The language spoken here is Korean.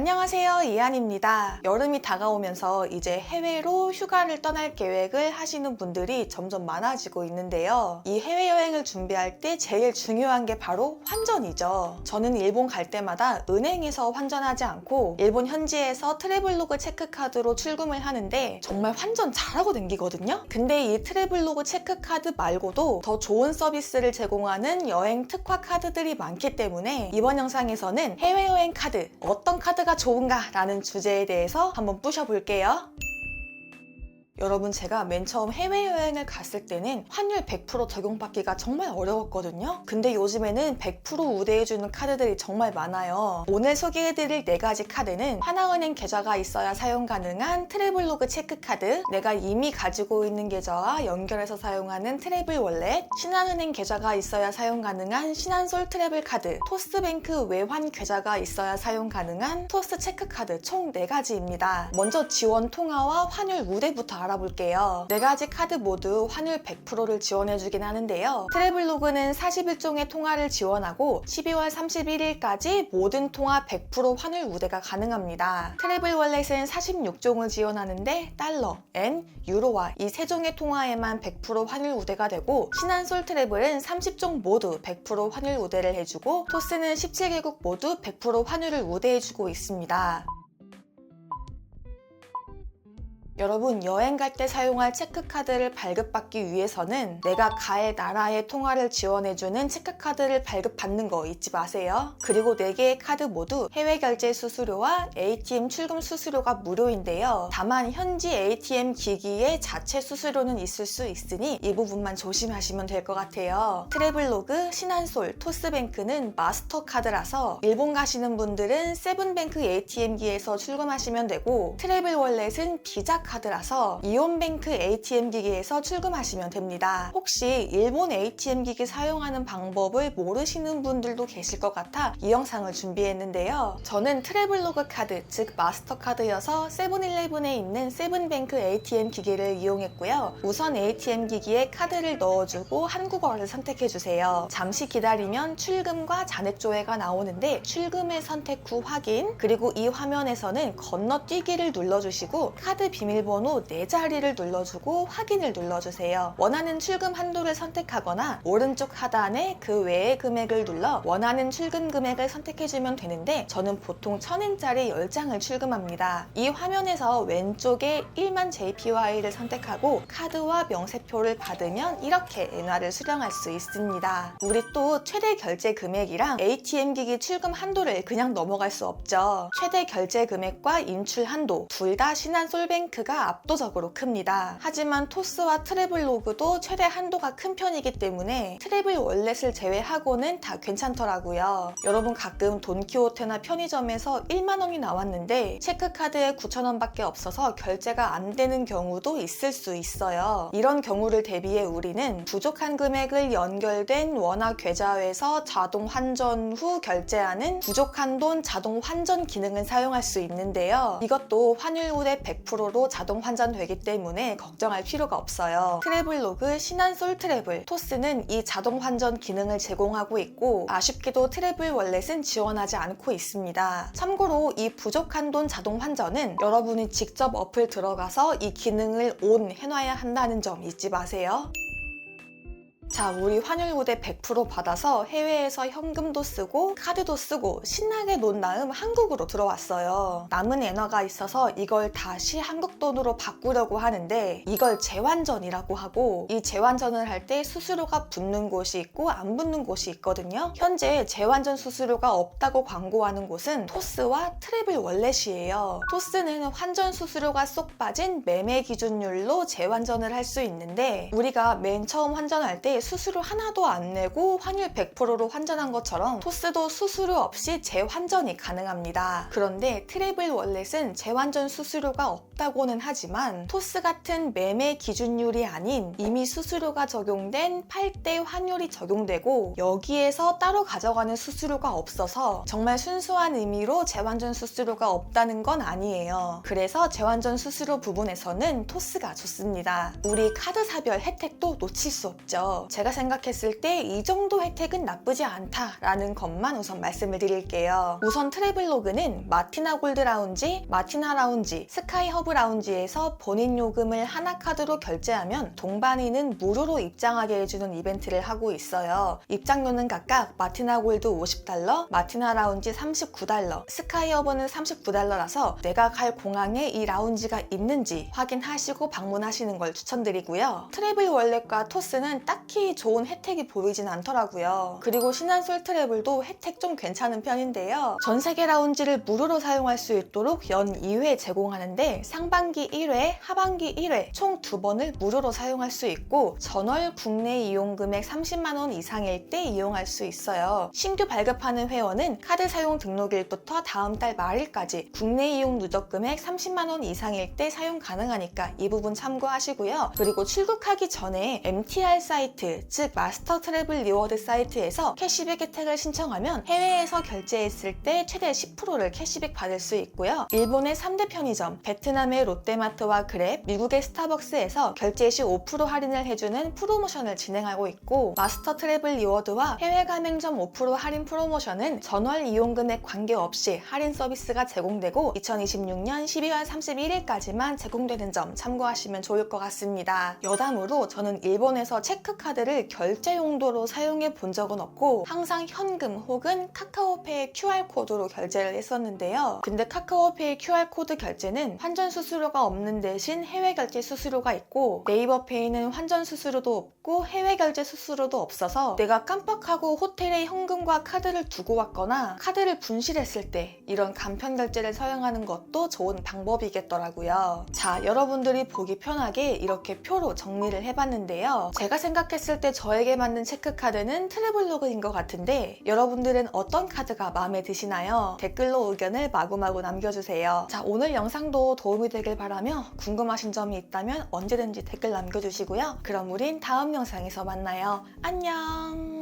안녕하세요 이한입니다. 여름이 다가오면서 이제 해외로 휴가를 떠날 계획을 하시는 분들이 점점 많아지고 있는데요. 이 해외여행을 준비할 때 제일 중요한 게 바로 환전이죠. 저는 일본 갈 때마다 은행에서 환전하지 않고 일본 현지에서 트래블로그 체크카드로 출금을 하는데 정말 환전 잘하고 댕기거든요. 근데 이 트래블로그 체크카드 말고도 더 좋은 서비스를 제공하는 여행 특화 카드들이 많기 때문에 이번 영상에서는 해외여행 카드 어떤 카드가 좋은가 라는 주제에 대해서 한번 뿌셔볼게요. 여러분 제가 맨 처음 해외여행을 갔을 때는 환율 100% 적용받기가 정말 어려웠거든요. 근데 요즘에는 100% 우대해주는 카드들이 정말 많아요. 오늘 소개해드릴 네 가지 카드는 하나은행 계좌가 있어야 사용 가능한 트래블로그 체크카드, 내가 이미 가지고 있는 계좌와 연결해서 사용하는 트래블 월렛, 신한은행 계좌가 있어야 사용 가능한 신한솔 트래블 카드, 토스뱅크 외환 계좌가 있어야 사용 가능한 토스 체크카드 총 4가지입니다. 먼저 지원 통화와 환율 우대부터 알아 볼게요. 네 가지 카드 모두 환율 100%를 지원해주긴 하는데요. 트래블로그는 41종의 통화를 지원하고 12월 31일까지 모든 통화 100% 환율 우대가 가능합니다. 트래블 월렛은 46종을 지원하는데 달러, 엔, 유로와 이세 종의 통화에만 100% 환율 우대가 되고 신한솔 트래블은 30종 모두 100% 환율 우대를 해주고 토스는 17개국 모두 100% 환율을 우대해주고 있습니다. 여러분 여행 갈 때 사용할 체크카드를 발급받기 위해서는 내가 갈 나라의 통화를 지원해주는 체크카드를 발급받는 거 잊지 마세요. 그리고 4개의 카드 모두 해외 결제 수수료와 ATM 출금 수수료가 무료인데요. 다만 현지 ATM 기기의 자체 수수료는 있을 수 있으니 이 부분만 조심하시면 될 것 같아요. 트래블로그, 신한솔, 토스뱅크는 마스터카드라서 일본 가시는 분들은 세븐뱅크 ATM기에서 출금하시면 되고 트래블 월렛은 비자 카드라서 이온뱅크 ATM 기기에서 출금하시면 됩니다. 혹시 일본 ATM 기기 사용하는 방법을 모르시는 분들도 계실 것 같아 이 영상을 준비했는데요. 저는 트래블로그 카드, 즉 마스터카드여서 세븐일레븐에 있는 세븐뱅크 ATM 기기를 이용했고요. 우선 ATM 기기에 카드를 넣어주고 한국어를 선택해주세요. 잠시 기다리면 출금과 잔액 조회가 나오는데 출금을 선택 후 확인, 그리고 이 화면에서는 건너뛰기를 눌러주시고 카드 비밀 번호 4자리를 눌러주고 확인을 눌러주세요. 원하는 출금 한도를 선택하거나 오른쪽 하단에 그 외의 금액을 눌러 원하는 출금 금액을 선택해주면 되는데 저는 보통 1000엔짜리 10장을 출금합니다. 이 화면에서 왼쪽에 1만 JPY를 선택하고 카드와 명세표를 받으면 이렇게 엔화를 수령할 수 있습니다. 우리 또 최대 결제 금액이랑 ATM 기기 출금 한도를 그냥 넘어갈 수 없죠. 최대 결제 금액과 인출 한도 둘 다 신한 솔뱅크 가 압도적으로 큽니다. 하지만 토스와 트래블 로그도 최대 한도가 큰 편이기 때문에 트래블 월렛을 제외하고는 다 괜찮더라고요. 여러분 가끔 돈키호테나 편의점에서 1만 원이 나왔는데 체크카드에 9천 원밖에 없어서 결제가 안 되는 경우도 있을 수 있어요. 이런 경우를 대비해 우리는 부족한 금액을 연결된 원화 계좌에서 자동 환전 후 결제하는 부족한 돈 자동 환전 기능을 사용할 수 있는데요. 이것도 환율 우대 100%로 자동 환전되기 때문에 걱정할 필요가 없어요. 트래블로그 신한 솔 트래블 토스는 이 자동 환전 기능을 제공하고 있고 아쉽게도 트래블 월렛은 지원하지 않고 있습니다. 참고로 이 부족한 돈 자동 환전은 여러분이 직접 어플 들어가서 이 기능을 온 해놔야 한다는 점 잊지 마세요. 자, 우리 환율 우대 100% 받아서 해외에서 현금도 쓰고 카드도 쓰고 신나게 논 다음 한국으로 들어왔어요. 남은 엔화가 있어서 이걸 다시 한국 돈으로 바꾸려고 하는데 이걸 재환전이라고 하고 이 재환전을 할 때 수수료가 붙는 곳이 있고 안 붙는 곳이 있거든요. 현재 재환전 수수료가 없다고 광고하는 곳은 토스와 트래블 월렛이에요. 토스는 환전 수수료가 쏙 빠진 매매 기준율로 재환전을 할 수 있는데 우리가 맨 처음 환전할 때 수수료 하나도 안 내고 환율 100%로 환전한 것처럼 토스도 수수료 없이 재환전이 가능합니다. 그런데 트래블 월렛은 재환전 수수료가 없다고는 하지만 토스 같은 매매 기준율이 아닌 이미 수수료가 적용된 8대 환율이 적용되고 여기에서 따로 가져가는 수수료가 없어서 정말 순수한 의미로 재환전 수수료가 없다는 건 아니에요. 그래서 재환전 수수료 부분에서는 토스가 좋습니다. 우리 카드 사별 혜택도 놓칠 수 없죠. 제가 생각했을 때 이 정도 혜택은 나쁘지 않다라는 것만 우선 말씀을 드릴게요. 우선 트래블로그는 마티나 골드 라운지, 마티나 라운지, 스카이 허브 라운지에서 본인 요금을 하나 카드로 결제하면 동반인은 무료로 입장하게 해주는 이벤트를 하고 있어요. 입장료는 각각 마티나 골드 50달러, 마티나 라운지 39달러, 스카이 허브는 39달러라서 내가 갈 공항에 이 라운지가 있는지 확인하시고 방문하시는 걸 추천드리고요. 트래블 월렛과 토스는 딱히 좋은 혜택이 보이진 않더라고요. 그리고 신한 솔 트래블도 혜택 좀 괜찮은 편인데요. 전 세계 라운지를 무료로 사용할 수 있도록 연 2회 제공하는데 상반기 1회, 하반기 1회 총 두 번을 무료로 사용할 수 있고 전월 국내 이용 금액 30만 원 이상일 때 이용할 수 있어요. 신규 발급하는 회원은 카드 사용 등록일부터 다음 달 말일까지 국내 이용 누적 금액 30만 원 이상일 때 사용 가능하니까 이 부분 참고하시고요. 그리고 출국하기 전에 MTR 사이트, 즉 마스터 트래블 리워드 사이트에서 캐시백 혜택을 신청하면 해외에서 결제했을 때 최대 10%를 캐시백 받을 수 있고요. 일본의 3대 편의점, 베트남의 롯데마트와 그랩, 미국의 스타벅스에서 결제 시 5% 할인을 해주는 프로모션을 진행하고 있고 마스터 트래블 리워드와 해외 가맹점 5% 할인 프로모션은 전월 이용 금액 관계없이 할인 서비스가 제공되고 2026년 12월 31일까지만 제공되는 점 참고하시면 좋을 것 같습니다. 여담으로 저는 일본에서 체크카 드를 결제 용도로 사용해 본 적은 없고 항상 현금 혹은 카카오페이 QR코드로 결제를 했었는데요. 근데 카카오페이 QR코드 결제는 환전 수수료가 없는 대신 해외 결제 수수료가 있고 네이버페이는 환전 수수료도 없고 해외 결제 수수료도 없어서 내가 깜빡하고 호텔에 현금과 카드를 두고 왔거나 카드를 분실했을 때 이런 간편 결제를 사용하는 것도 좋은 방법이겠더라고요. 자, 여러분들이 보기 편하게 이렇게 표로 정리를 해봤는데요. 제가 생각 했을 때 저에게 맞는 체크카드는 트래블로그인 것 같은데 여러분들은 어떤 카드가 마음에 드시나요? 댓글로 의견을 마구마구 남겨주세요. 자, 오늘 영상도 도움이 되길 바라며 궁금하신 점이 있다면 언제든지 댓글 남겨주시고요. 그럼 우린 다음 영상에서 만나요. 안녕!